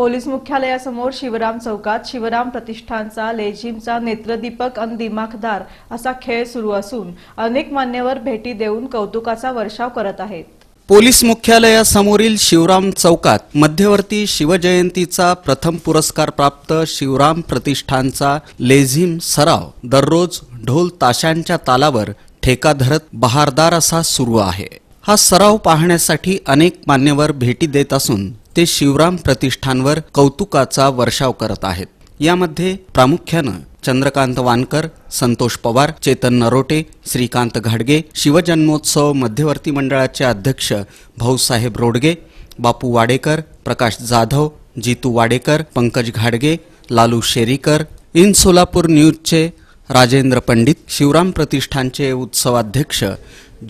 Police मुख्यालयासमोर Shivram चौकात शिवराम प्रतिष्ठानचा लेझिमचा नेत्रदीपक अन दिमाखदार असा खेळ सुरू असून अनेक मान्यवर भेटी देऊन कौतुकाचा वर्षाव करत आहेत. पोलीस मुख्यालयासमोरील शिवराम चौकात मध्यवर्ती शिवजयंतीचा प्रथम पुरस्कार प्राप्त शिवराम प्रतिष्ठानचा लेझिम सराव दररोज ढोल ताशांच्या तालावर ठेका धरत बहारदार असा सुरू आहे. हा सराव पाहण्यासाठी अनेक मान्यवर भेटी देत असून ते शिवराम प्रतिष्ठानवर कौतुकाचा वर्षाव करत आहेत. यामध्ये प्रामुख्यानं चंद्रकांत वानकर संतोष पवार चेतन नरोटे श्रीकांत घाडगे शिवजन्मोत्सव मध्यवर्ती मंडळाचे अध्यक्ष भाऊसाहेब रोडगे बापू वाडेकर प्रकाश जाधव जितू वाडेकर पंकज घाडगे लालू शेरीकर इन सोलापूर न्यूजचे राजेंद्र पंडित शिवराम प्रतिष्ठानचे उत्सवाध्यक्ष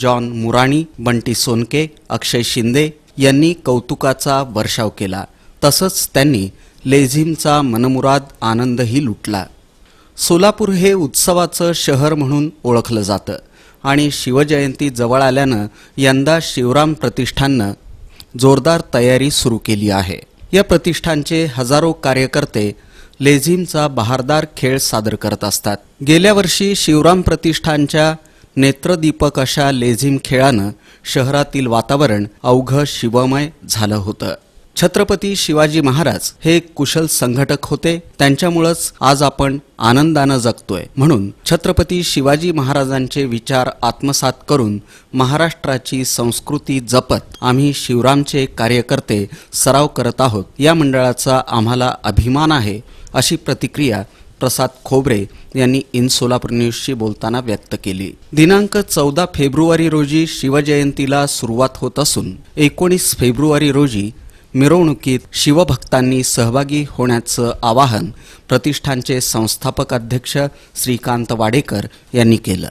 जॉन मुराणी बंटी सोनके अक्षय शिंदे यांनी कौतुकाचा वर्षाव केला. तसंच त्यांनी लेझिमचा मनमुराद आनंदही लुटला. सोलापूर हे उत्सवाचं शहर म्हणून ओळखलं जातं आणि शिवजयंती जवळ आल्यानं यंदा शिवराम प्रतिष्ठाननं जोरदार तयारी सुरू केली आहे. या प्रतिष्ठानचे हजारो कार्यकर्ते लेझिमचा बहारदार खेळ सादर करत असतात. गेल्या वर्षी शिवराम प्रतिष्ठानच्या नेत्रदीपक अशा लेझिम खेळानं शहरातील वातावरण अवघं शिवमय झालं होतं. छत्रपती शिवाजी महाराज हे कुशल संघटक होते. त्यांच्यामुळंच आज आपण आनंदानं जगतोय. म्हणून छत्रपती शिवाजी महाराजांचे विचार आत्मसात करून महाराष्ट्राची संस्कृती जपत आम्ही शिवरामचे कार्यकर्ते सराव करत आहोत. या मंडळाचा आम्हाला अभिमान आहे अशी प्रतिक्रिया प्रसाद खोबरे यांनी इन सोलापूर न्यूजशी बोलताना व्यक्त केली. दिनांक चौदा फेब्रुवारी रोजी शिवजयंतीला सुरुवात होत असून एकोणीस फेब्रुवारी रोजी मिरवणुकीत शिवभक्तांनी सहभागी होण्याचं आवाहन प्रतिष्ठानचे संस्थापक अध्यक्ष श्रीकांत वाडेकर यांनी केलं.